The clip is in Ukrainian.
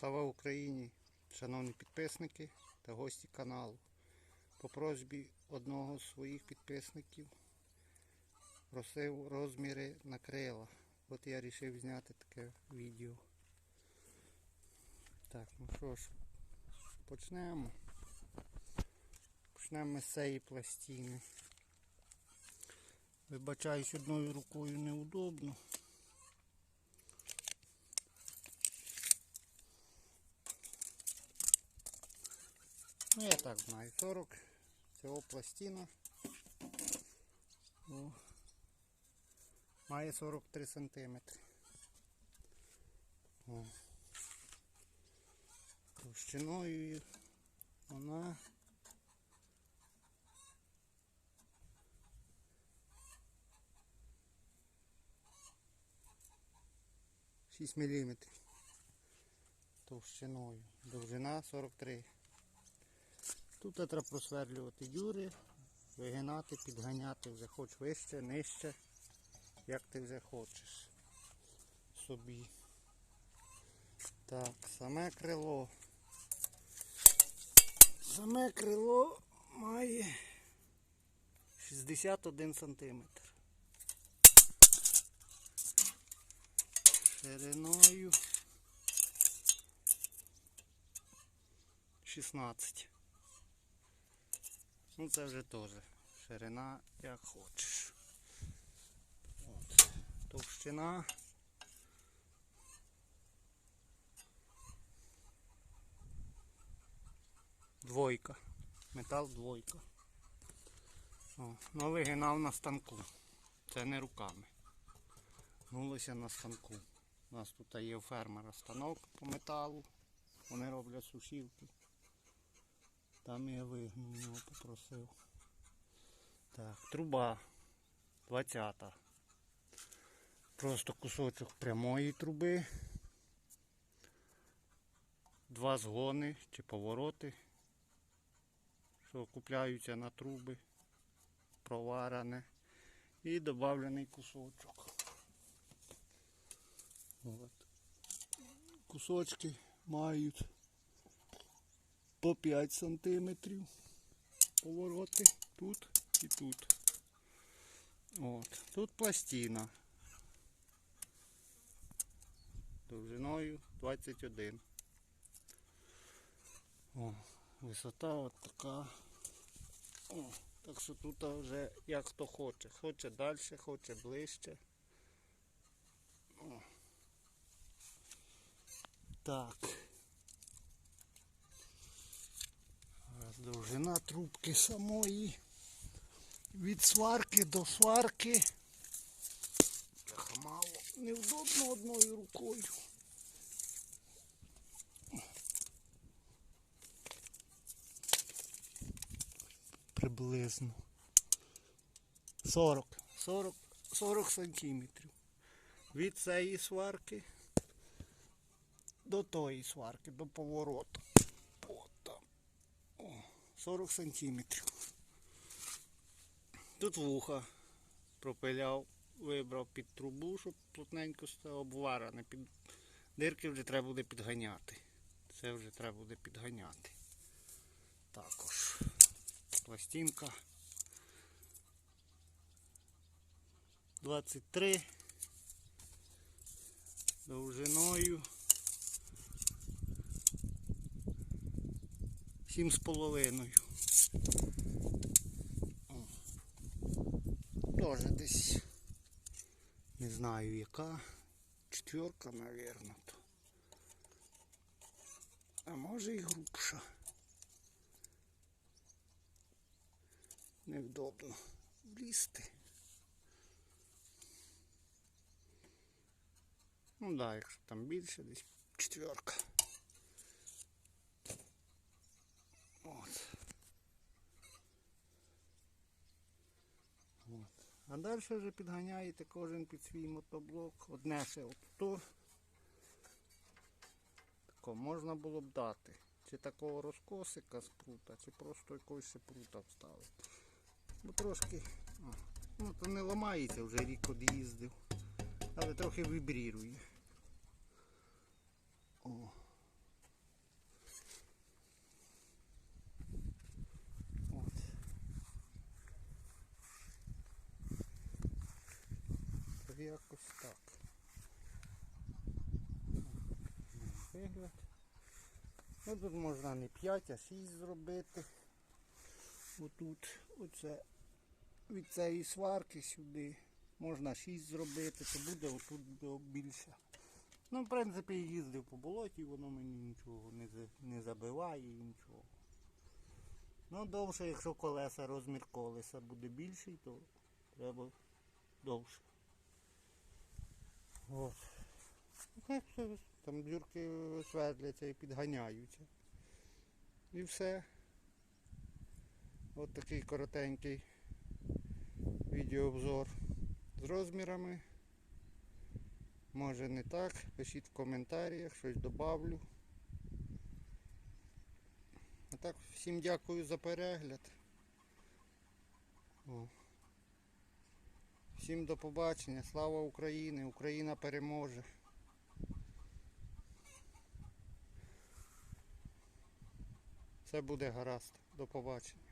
Слава Україні, шановні підписники та гості каналу. По просьбі одного з своїх підписників просив розміри на крила. От я вирішив зняти таке відео. Так, ну що ж, почнемо. Почнемо з цієї пластини. Вибачаюсь, одною рукою неудобно. Ну я так знаю, 40 цього пластина. О, має 43 сантиметри. О. Товщиною вона Шість міліметрів товщиною. Довжина 43. Тут треба просверлювати дюри, вигинати, підганяти вже хоч вище, нижче, як ти вже хочеш собі. Так, саме крило. Саме крило має 61 сантиметр. Шириною 16. Ну це вже теж ширина як хочеш. От. Товщина. Двойка. Метал двойка. О, ну вигинав на станку. Це не руками. Гнулося на станку. У нас тут є у фермера станок по металу. Вони роблять сушівки. Там я вигнув, його попросив. Так, труба 20. Просто кусочок прямої труби. Два згони чи повороти, що купляються на труби, проварене. І додавлений кусочок. От. Кусочки мають по 5 сантиметрів повороти тут і тут. От. Тут пластина довжиною 21. О, висота от така. О, так що тут вже як хто хоче. Хоче далі, хоче ближче. О. Так. Довжина трубки самої. Від сварки до сварки. Мало. Невдобно одною рукою. Приблизно. 40. 40, 40 сантиметрів. Від цієї сварки до тої сварки, до повороту. От там. О, 40 сантиметрів. Тут вуха пропиляв, вибрав під трубу, щоб плотненько стало обварене. Під... Дирки вже треба буде підганяти. Це вже треба буде підганяти. Також пластинка 23 довжиною сім з половиною. Тоже десь не знаю яка. Четверка, наверное. То. А може і грубша. Невдобно лізти. Ну да, якщо там більше, десь четверка. От. От. А далі вже підганяєте кожен під свій мотоблок. Одне ще от то. Тако можна було б дати. Чи такого розкосика з прута, чи просто якогось прута вставити. Бо трошки. Ну то не ламається, вже рік од'їздив. Але трохи вібрірує. О. якось так. Вигляд. Ну тут можна не 5, а 6 зробити. Отут, оце від цієї сварки сюди. Можна 6 зробити, то буде отут більше. Ну, в принципі, їздив по болоті, воно мені нічого не, не забиває і нічого. Ну, довше, якщо колеса, розмір колеса буде більший, то треба довше. От. Ну, там дюрки светляться і підганяються. І все. От такий коротенький відеообзор з розмірами. Може не так, пишіть в коментарях, щось добавлю. А так, всім дякую за перегляд. О. Всім до побачення. Слава Україні! Україна переможе. Все буде гаразд. До побачення.